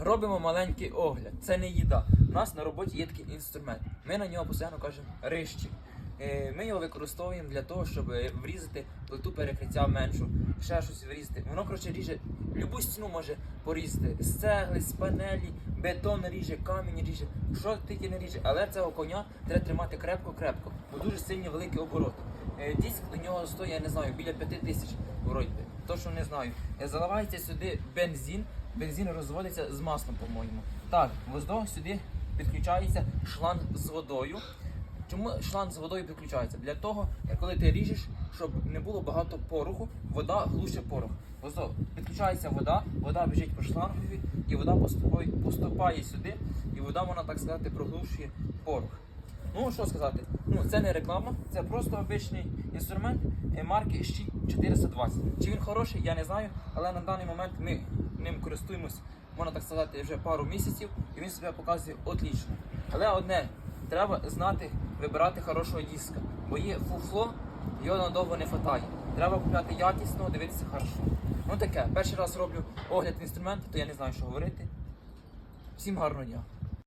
Робимо маленький огляд. Це не їда. У нас на роботі є такий інструмент. Ми на нього постійно кажемо рищик. Е, Ми його використовуємо для того, щоб е, врізати плиту перекриття меншу, ще щось врізати. Воно коротше ріже любу стіну може порізати. З цегли, з панелі, бетон ріже, камінь ріже, що тільки не ріже. Але цього коня треба тримати крепко-крепко, бо дуже сильні великі обороти. Е, Диск до нього стоїть, я не знаю, біля 5 тисяч вроді. То, не знаю. Заливається сюди бензин. Бензин розводиться з маслом, по-моєму. Так, воздух сюди підключається шланг з водою. Чому шланг з водою підключається? Для того, коли ти ріжеш, щоб не було багато пороху, вода глуше порох. Воздух. Підключається вода, вода біжить по шлангові, і вода поступає, сюди, і вода, можна так сказати, проглушує порох. Ну що сказати, ну це не реклама, це просто обичний інструмент е, марки Щі 420. Чи він хороший, я не знаю, але на даний момент ми ним користуємось, можна так сказати, вже пару місяців, і він себе показує отлично. Але одне, треба знати вибирати хорошого диска, бо є фуфло, його надовго не вистачає. Треба купляти якісно, дивитися хорошо. Ну таке, перший раз роблю огляд інструменту, то я не знаю, що говорити. Всім гарного дня.